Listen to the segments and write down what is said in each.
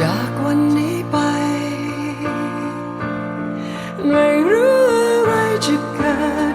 จากวันนี้ไป ไม่รู้อะไรจะเกิด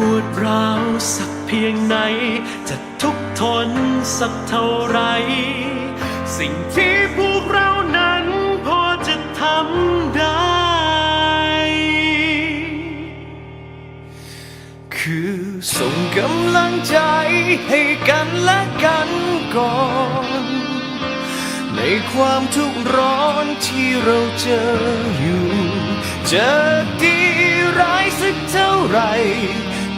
ปวดร้าวสักเพียงไหน จะทุกทนสักเท่าไร สิ่งที่พวกเรานั้นพอจะทำได้ คือส่งกำลังใจให้กันและกันก่อน ในความทุกข์ร้อนที่เราเจออยู่ เจะดีร้ายสักเท่าไหร่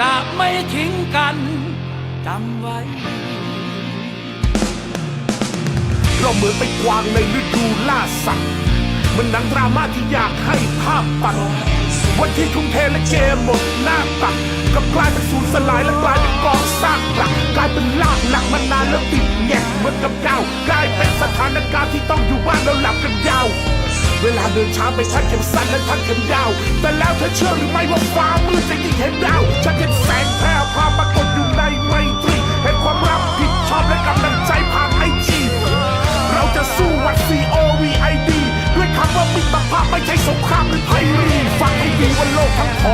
จะไม่ทิ้งกันจำไว้ เราเหมือนไปกวางในฤดูล่าสัตว์มันหนังดราม่าที่อยากให้ภาพปัดวันที่ทุ่มเทและเกมหมดหน้าตักกลับกลายเป็นสูญสลายและกลายเป็นกองซากปรักกลายเป็นลากหลักมานานแล้วติดแงกเหมือนกับดาวกลายเป็นสถานการณ์ที่ต้องอยู่บ้านแล้วหลับกันยาว เวลาเดินช้าไปทัดเข็มสั้นและทัดเข็มยาว แต่แล้วเธอเชื่อหรือไม่ว่าฟ้า ไม่ใช่สงครามหรือไพรีฟังให้ดีว่าโลกทั้งขอ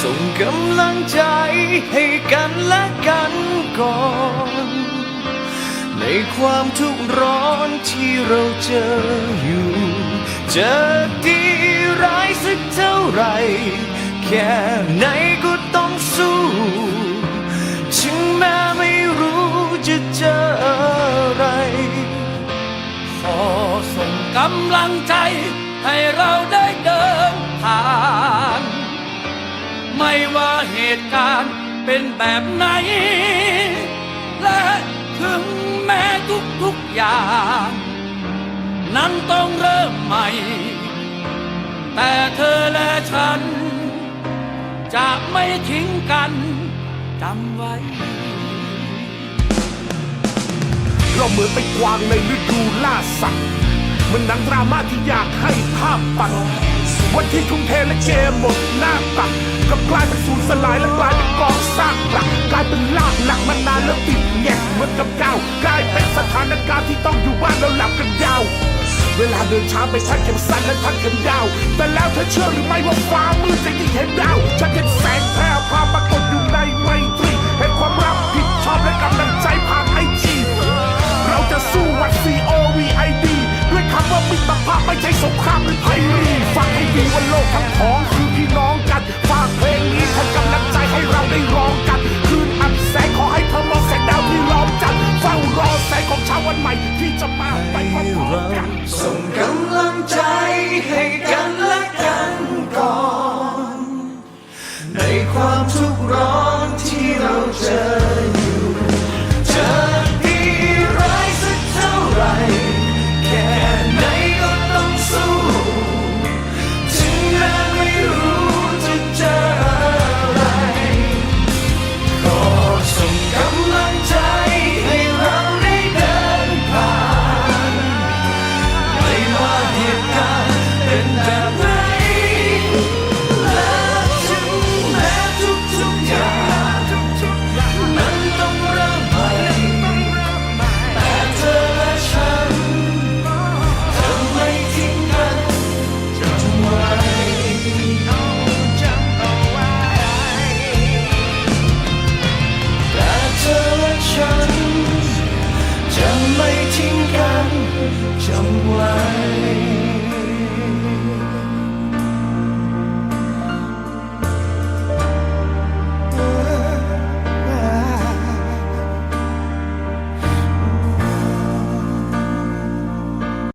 ส่งกำลังใจให้กันและกันก่อน ในความทุกข์ร้อนที่เราเจออยู่ จะดีร้ายสักเท่าไหรแค่ไหนก็ต้องสู้ถึงแม้ไม่รู้จะเจออะไร ขอส่งกำลังใจให้เรา เหตุการณ์เป็นแบบไหน และถึงแม้ทุกทุกๆอย่าง นั้นต้องเริ่มใหม่ แต่เธอและฉัน จะไม่ทิ้งกันจำไว้ เราเหมือนไปกวางในฤดูล่าสัตว์ มันหนังดราม่าที่อยากให้ภาพปัดวันที่ทุ่มเทและเกมหมดหน้าตักกลับกลายเป็นสูญสลายและกลายเป็นกองซากหลักกลายเป็นลากหลักมานานแล้วติดแงกเหมือนกับเก้ากลายเป็นสถานการณ์ที่ต้องอยู่บ้านแล้วหลับกันยาว เวลาเดินช้าไปทักเข็มสั้นและทักเข็มยาว แต่แล้วเธอเชื่อหรือไม่ว่าฟ้ามืดจะยิ่งเห็นดาวฉันเห็นแสงแพร่พาปราก ต่ามิตภาพไม่ใช่สงครามหรือภัยรีฟังให้ดีว่าโลกทั้งของคือพี่น้องกัน ฝากเพลงนี้ทำกำลังใจให้เราได้ร้องกัน คืนอับแสงขอให้เธอมองแสงดาวที่ล้อมจันทร์เฝ้ารอแสงของเช้าวันใหม่ที่จะมาไปพร้อมๆกัน ส่งกำลังใจให้กันและกันก่อน ในความทุกข์ร้อน